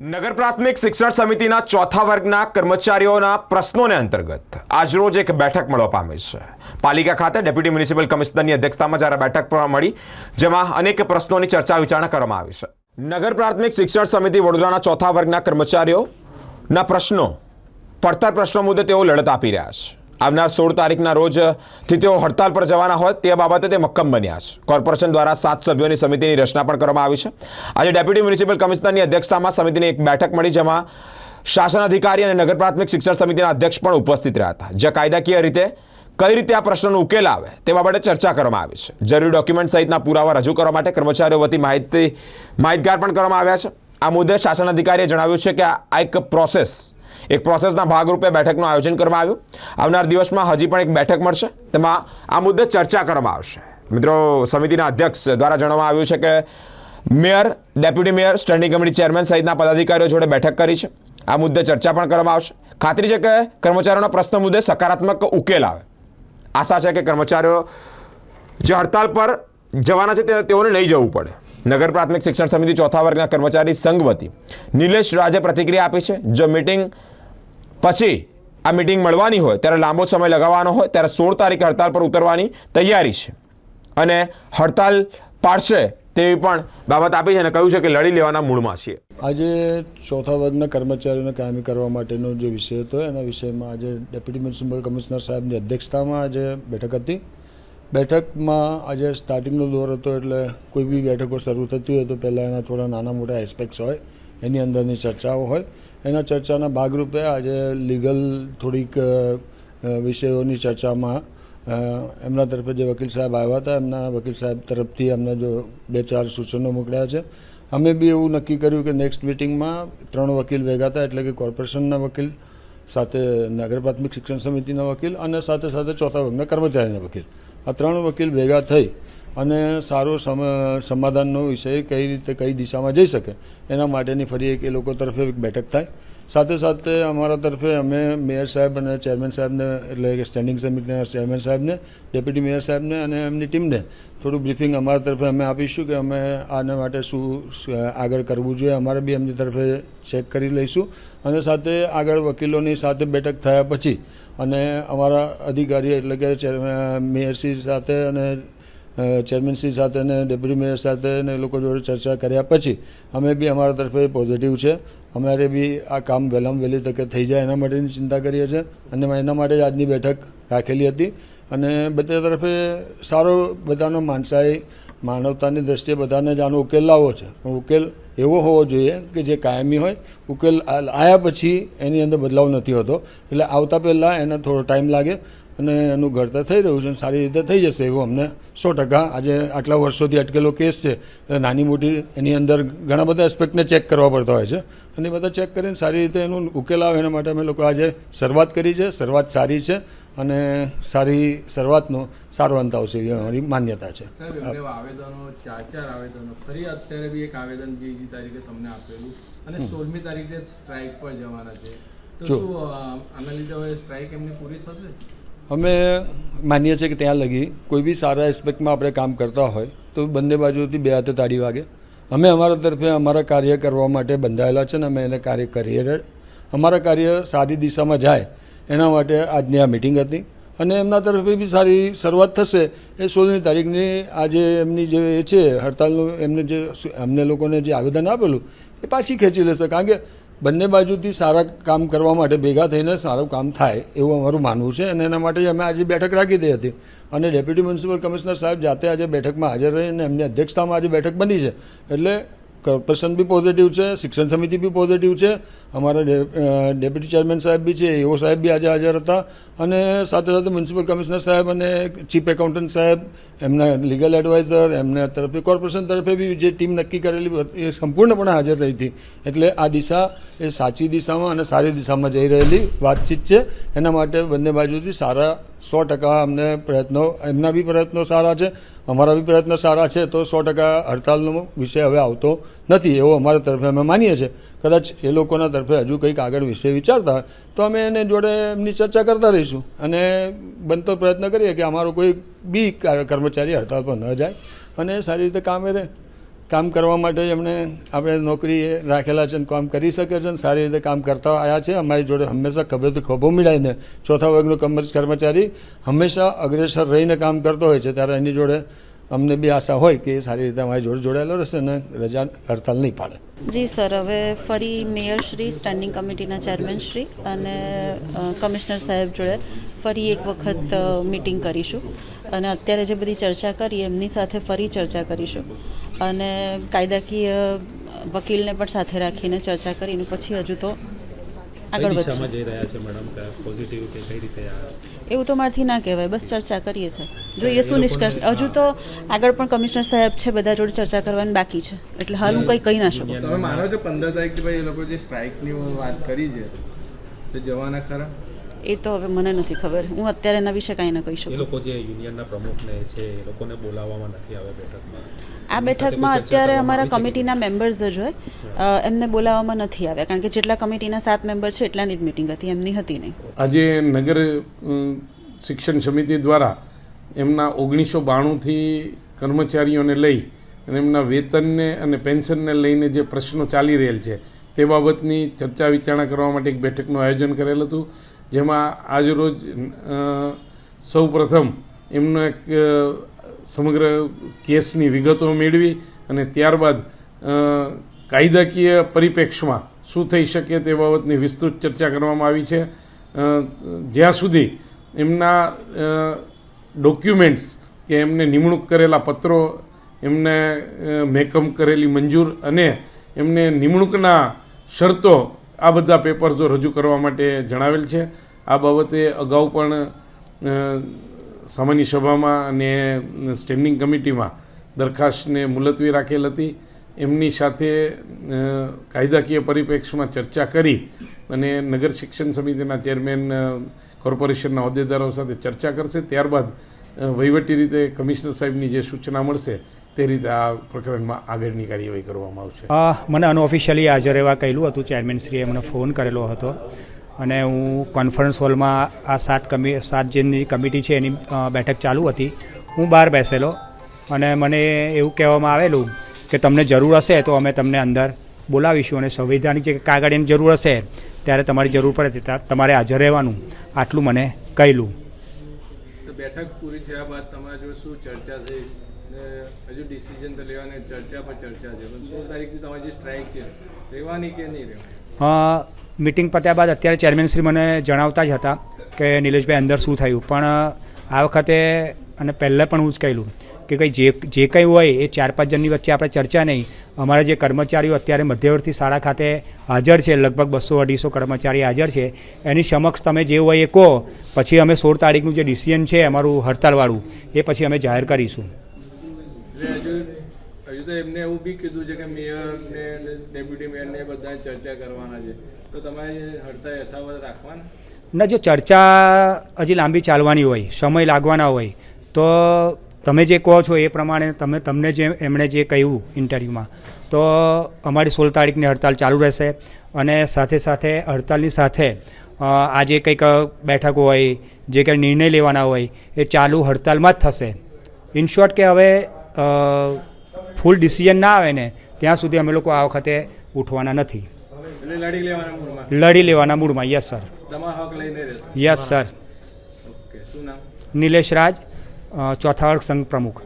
નગર પ્રાથમિક શિક્ષણ સમિતિના ચોથા વર્ગના કર્મચારીઓના પ્રશ્નોને અંતર્ગત આજરોજ એક બેઠક મળવા પામી છે. પાલિકા ખાતે ડેપ્યુટી મ્યુનિસિપલ કમિશનરની અધ્યક્ષતામાં જ્યારે બેઠક પણ મળી, જેમાં અનેક પ્રશ્નોની ચર્ચા વિચારણા કરવામાં આવી છે. નગર પ્રાથમિક શિક્ષણ સમિતિ વડોદરાના ચોથા વર્ગના કર્મચારીઓના પ્રશ્નો, પડતર પ્રશ્નો મુદ્દે તેઓ લડત આપી રહ્યા છે. આવનાર સોળ તારીખના રોજથી તેઓ હડતાલ પર જવાના હોય તે બાબતે તે મક્કમ બન્યા છે. કોર્પોરેશન દ્વારા સાત સભ્યોની સમિતિની રચના પણ કરવામાં આવી છે. આજે ડેપ્યુટી મ્યુનિસિપલ કમિશનરની અધ્યક્ષતામાં સમિતિની એક બેઠક મળી જેમાં શાસન અધિકારી અને નગર પ્રાથમિક શિક્ષણ સમિતિના અધ્યક્ષ પણ ઉપસ્થિત રહ્યા હતા. જે કાયદાકીય રીતે કઈ રીતે આ પ્રશ્નનો ઉકેલ આવે તે બાબતે ચર્ચા કરવામાં આવી છે. જરૂરી ડોક્યુમેન્ટ સહિતના પુરાવા રજૂ કરવા માટે કર્મચારીઓ વતી માહિતી માહિતગાર પણ કરવામાં આવ્યા છે. આ મુદ્દે શાસન અધિકારીએ જણાવ્યું છે કે આ એક પ્રોસેસ એક પ્રોસેસના ભાગરૂપે બેઠકનું આયોજન કરવામાં આવ્યું. આવનાર દિવસમાં હજી પણ એક બેઠક મળશે, તેમાં આ મુદ્દે ચર્ચા કરવામાં આવશે. મિત્રો, સમિતિના અધ્યક્ષ દ્વારા જણાવવામાં આવ્યું છે કે mayor, deputy mayor, standing committee chairman સહિતના પદાધિકારીઓ જોડે બેઠક કરી છે. આ મુદ્દે ચર્ચા પણ કરવામાં આવશે. ખાતરી છે કે કર્મચારીઓના પ્રશ્ન મુદ્દે સકારાત્મક ઉકેલ આવે. આશા છે કે કર્મચારીઓ જે હડતાલ પર જવાના છે તેઓને નહીં જવું પડે. નગર પ્રાથમિક શિક્ષણ સમિતિ ચોથા વર્ગના કર્મચારી સંઘ વતી નિલેશ રાજે પ્રતિક્રિયા આપી છે. જો મીટિંગ પછી આ મીટિંગ મળવાની હોય, ત્યારે લાંબો સમય લગાવવાનો હોય, ત્યારે સોળ તારીખે હડતાલ પર ઉતરવાની તૈયારી છે. અને હડતાલ પાડશે તેવી પણ બાબત આપી છે અને કહ્યું છે કે લડી લેવાના મૂળમાં છીએ. આજે ચોથા વર્ગના કર્મચારીઓને કાયમી કરવા માટેનો જે વિષય હતો, એના વિષયમાં આજે ડેપ્યુટી મ્યુનિસિપલ કમિશનર સાહેબની અધ્યક્ષતામાં આજે બેઠક હતી. બેઠકમાં આજે સ્ટાર્ટિંગનો દોર હતો એટલે કોઈ બી બેઠકો શરૂ થતી હોય તો પહેલાં એના થોડા નાના મોટા એસ્પેક્ટ્સ હોય, એની અંદરની ચર્ચાઓ હોય. એના ચર્ચાના ભાગરૂપે આજે લીગલ થોડીક વિષયોની ચર્ચામાં એમના તરફે જે વકીલ સાહેબ આવ્યા હતા, એમના વકીલ સાહેબ તરફથી અમને જો બે ચાર સૂચનો મોકલ્યા છે. અમે બી એવું નક્કી કર્યું કે નેક્સ્ટ મિટિંગમાં ત્રણ વકીલ ભેગા હતા એટલે કે કોર્પોરેશનના વકીલ, સાથે નગર પ્રાથમિક શિક્ષણ સમિતિના વકીલ અને સાથે સાથે ચોથા વર્ગના કર્મચારીના વકીલ. આ ત્રણ વકીલ ભેગા થઈ અને સારો સમ, સમાધાનનો વિષય કઈ રીતે, કઈ દિશામાં જઈ શકે, એના માટેની ફરી એક એ લોકો તરફે એક બેઠક થાય. સાથે સાથે અમારા તરફે અમે મેયર સાહેબ અને ચેરમેન સાહેબને, એટલે કે સ્ટેન્ડિંગ સમિતિના ચેરમેન સાહેબને, ડેપ્યુટી મેયર સાહેબને અને એમની ટીમને થોડું બ્રીફિંગ અમારા તરફે અમે આપીશું કે અમે આના માટે શું આગળ કરવું જોઈએ, અમારે બી એમની તરફે ચેક કરી લઈશું. અને સાથે આગળ વકીલોની સાથે બેઠક થયા પછી અને અમારા અધિકારી એટલે કે મેયરશ્રી સાથે અને ચેરમેનશ્રી સાથે અને ડેપ્યુટી મેયર સાથે અને લોકો જોડે ચર્ચા કર્યા પછી અમે બી અમારા તરફે પોઝિટિવ છે. અમારે બી આ કામ વહેલામાં વહેલી તકે થઈ જાય એના માટેની ચિંતા કરીએ છીએ અને એના માટે જ આજની બેઠક રાખેલી હતી. અને બધા તરફે સારો બધાનો માનસાઈ, માનવતાની દ્રષ્ટિએ બધાને જ આનો ઉકેલ લાવવો છે. ઉકેલ એવો હોવો જોઈએ કે જે કાયમી હોય. ઉકેલ આવ્યા પછી એની અંદર બદલાવ નથી હોતો. એટલે આવતા પહેલાં એને થોડો ટાઈમ લાગે. અને એનું ઘડતર થઈ રહ્યું છે અને સારી રીતે થઈ જશે એવું અમને સો ટકા આજે આટલા વર્ષોથી અટકેલો કેસ છે. નાની મોટી એની અંદર ઘણા બધા એસ્પેક્ટને ચેક કરવા પડતા હોય છે. અને એ બધા ચેક કરીને સારી રીતે એનું ઉકેલ આવે એના માટે અમે લોકો આજે શરૂઆત કરી છે. શરૂઆત સારી છે અને સારી શરૂઆતનો સારો અંત આવશે એવી અમારી માન્યતા છે. આવેદનો ચાર ચાર આવેદનો ફરી અત્યારે બી એક આવેદન બીજી તારીખે તમને આપેલું. અને સોળમી તારીખે સ્ટ્રાઇક પર જવાના છે. તો. શું આના લીધે હવે સ્ટ્રાઇક એમની પૂરી થશે? અમે માનીએ છીએ કે ત્યાં લગી કોઈ બી સારા એસ્પેક્ટમાં આપણે કામ કરતા હોય, તો બંને બાજુથી બે હાથે તાળી વાગે. અમે અમારા તરફે અમારા કાર્ય કરવા માટે બંધાયેલા છે ને અમે એને કાર્ય કરીએ અમારા કાર્ય સારી દિશામાં જાય, એના માટે આજની આ મિટિંગ હતી. અને એમના તરફે બી સારી શરૂઆત થશે એ સોળમી તારીખની આજે એમની જે છે હડતાલનું એમને જે અમને લોકોને જે આવેદન આપેલું, એ પાછી ખેંચી લેશે. કારણ કે બંને બાજુથી સારા કામ કરવા માટે ભેગા થઈને સારું કામ થાય એવું અમારું માનવું છે અને એના માટે અમે આજે બેઠક રાખી દઈ હતી. અને ડેપ્યુટી મ્યુનિસિપલ કમિશનર સાહેબ જાતે આજે બેઠકમાં હાજર રહીને એમની અધ્યક્ષતામાં આજે બેઠક બની છે. એટલે કોર્પોરેશન બી પોઝિટિવ છે, શિક્ષણ સમિતિ બી પોઝિટિવ છે, અમારા ડેપ્યુટી ચેરમેન સાહેબ બી છે એઓ સાહેબ બી આજે હાજર હતા, અને સાથે સાથે મ્યુનિસિપલ કમિશનર સાહેબ અને ચીફ એકાઉન્ટન્ટ સાહેબ, એમના લીગલ એડવાઇઝર એમના તરફે કોર્પોરેશન તરફે બી જે ટીમ નક્કી કરેલી એ સંપૂર્ણપણે હાજર રહી હતી. એટલે આ દિશા એ સાચી દિશામાં અને સારી દિશામાં જઈ રહેલી વાતચીત છે. એના માટે બંને બાજુથી સારા સો ટકા અમને પ્રયત્નો, એમના બી પ્રયત્નો સારા છે, અમારા બી પ્રયત્નો સારા છે, તો સો ટકા હડતાલનો વિષય હવે આવતો નથી, એવો અમારા તરફે અમે માનીએ છીએ. કદાચ એ લોકોના તરફે હજુ કંઈક આગળ વિષય વિચારતા તો અમે એને જોડે એમની ચર્ચા કરતા રહીશું અને બનતો પ્રયત્ન કરીએ કે અમારો કોઈ બી કર્મચારી હડતાલ પર ન જાય અને સારી રીતે કામે રહે. કામ કરવા માટે એમણે આપણે નોકરી રાખેલા છે અને કામ કરી શકે છે અને સારી રીતે કામ કરતા આવ્યા છે. અમારી જોડે હંમેશા ખભેથી ખભો મિલાઈને ચોથા વર્ગનો કર્મચારી હંમેશા અગ્રેસર રહીને કામ કરતો હોય છે. ત્યારે એની જોડે અમને બી આશા હોય કે સારી રીતે અમારી જોડે જોડાયેલો રહેશે અને રજા હડતાલ નહીં પાડે. જી સર, હવે ફરી મેયર શ્રી, સ્ટેન્ડિંગ કમિટીના ચેરમેન શ્રી અને કમિશનર સાહેબ જોડે ફરી એક વખત મિટિંગ કરીશું. અને અત્યારે જે બધી ચર્ચા કરી, એમની સાથે ફરી ચર્ચા કરીશું. અને કાયદાકીય વકીલને પણ સાથે રાખીને ચર્ચા કરીને પછી હજુ તો આગળ વધશે. જઈ રહ્યા છે મેડમ કે પોઝિટિવ કે કઈ રીતે આ એવું તો મારથી ના કહેવાય બસ ચર્ચા કરીએ છીએ. જોઈએ શું નિષ્કર્ષ હજુ તો આગળ પણ કમિશનર સાહેબ છે બધા જોડે ચર્ચા કરવાની બાકી છે. એટલે હાલ હું કંઈ કહી ના શકું. તમે માનો છો પંદર તારીખથી ભાઈ એ લોકો જે સ્ટ્રાઇકની વાત કરી છે તો જવાના ખરા? એ તો હવે મને નથી ખબર. હું અત્યારે એના વિશે કાંઈ ના કહી એ શકું. લોકો જે યુનિયનના પ્રમુખને છે એ લોકોને બોલાવવામાં નથી આવે બેઠકમાં? આ બેઠકમાં અત્યારે અમારા કમિટીના મેમ્બર્સ જ હોય. એમને બોલાવવામાં નથી આવ્યા કારણ કે જેટલા કમિટીના સાત મેમ્બર છે એટલાની જ મિટિંગ હતી. એમની હતી નહીં. આજે નગર શિક્ષણ સમિતિ દ્વારા એમના ઓગણીસો બાણુંથી કર્મચારીઓને લઈ અને એમના વેતનને અને પેન્શનને લઈને જે પ્રશ્નો ચાલી રહેલ છે તે બાબતની ચર્ચા વિચારણા કરવા માટે એક બેઠકનું આયોજન કરેલ હતું. જેમાં આજરોજ સૌ પ્રથમ એમનો એક સમગ્ર કેસની વિગતો મેળવી અને ત્યારબાદ કાયદાકીય પરિપ્રેક્ષમાં શું થઈ શકે તે બાબતની વિસ્તૃત ચર્ચા કરવામાં આવી છે. જ્યાં સુધી એમના ડોક્યુમેન્ટ્સ કે એમને નિમણૂક કરેલા પત્રો, એમને મેકમ કરેલી મંજૂર અને એમને નિમણૂકના શરતો આ બધા પેપર્સો રજૂ કરવા માટે જણાવેલ છે. આ બાબતે અગાઉ પણ સામાન્ય સભામાં અને સ્ટેન્ડિંગ કમિટીમાં દરખાસ્તને મુલતવી રાખેલ હતી. એમની સાથે કાયદાકીય પરિપ્રેક્ષમાં ચર્ચા કરી અને નગર શિક્ષણ સમિતિના ચેરમેન કોર્પોરેશનના હોદ્દેદારો સાથે ચર્ચા કરશે. ત્યારબાદ વહીવટી રીતે કમિશનર સાહેબની જે સૂચના મળશે, તે રીતે આ પ્રકરણમાં આગળની કાર્યવાહી કરવામાં આવશે. મને અનઓફિશિયલી હાજર રહેવા કહેલું હતું. ચેરમેનશ્રીએ મને ફોન કરેલો હતો અને હું કોન્ફરન્સ હોલમાં આ સાત કમિ, સાત જેની કમિટી છે એની બેઠક ચાલુ હતી. હું બહાર બેસેલો અને મને એવું કહેવામાં આવેલું કે તમને જરૂર હશે તો અમે તમને અંદર બોલાવીશું અને સંવિધાનિક જે કાગળની જરૂર હશે, ત્યારે તમારી જરૂર પડે તમારે હાજર રહેવાનું, આટલું મને કહેલું. બેઠક પૂરી થયા બાદ તમારા જોડે શું ચર્ચા થઈ? ને હજુ ડિસિઝન તો લેવાની ચર્ચા પર ચર્ચા છે. પણ સોળ તારીખથી તમારી જે સ્ટ્રાઇક છે, રહેવાની કે નહીં રહેવાની? મિટિંગ પત્યા બાદ અત્યારે ચેરમેનશ્રી મને જણાવતા જ હતા કે નિલેશભાઈ અંદર શું થયું. પણ આ વખતે અને પહેલાં પણ હું જ કહેલું. કે કંઈ જે જે કંઈ હોય એ ચાર પાંચ જણની વચ્ચે આપણે ચર્ચા નહીં. અમારા જે કર્મચારીઓ અત્યારે મધ્યવર્તી શાળા ખાતે હાજર છે લગભગ બસો અઢીસો કર્મચારી હાજર છે. એની સમક્ષ તમે જે હોય એ કહો પછી અમે સોળ તારીખનું જે ડિસિઝન છે અમારું હડતાલવાળું એ પછી અમે જાહેર કરીશું. હજુ હજુ તો એમને એવું બી કીધું છે કે મેયર ને ડેપ્યુટી મેયર ને બધા ચર્ચા કરવાના છે. તો તમારે હડતાલ યથાવત રાખવાના? ના જો ચર્ચા હજી લાંબી ચાલવાની હોય સમય લાગવાના હોય તો તમે જે કહો છો એ પ્રમાણે તમે તમને જે એમણે જે કહ્યું ઇન્ટરવ્યૂમાં તો અમારી સોળ તારીખની હડતાલ ચાલુ રહેશે અને સાથે સાથે હડતાલની સાથે આ જે કંઈક બેઠકો હોય જે કંઈ નિર્ણય લેવાના હોય એ ચાલુ હડતાલમાં જ થશે. ઇન શોર્ટ કે હવે ફૂલ ડિસિઝન ના આવે ને ત્યાં સુધી અમે લોકો આ વખતે ઉઠવાના નથી. લડી લેવાના મૂડમાં? Yes sir. Yes sir. Nilesh Raj. ચોથા વર્ગ સંઘ પ્રમુખ.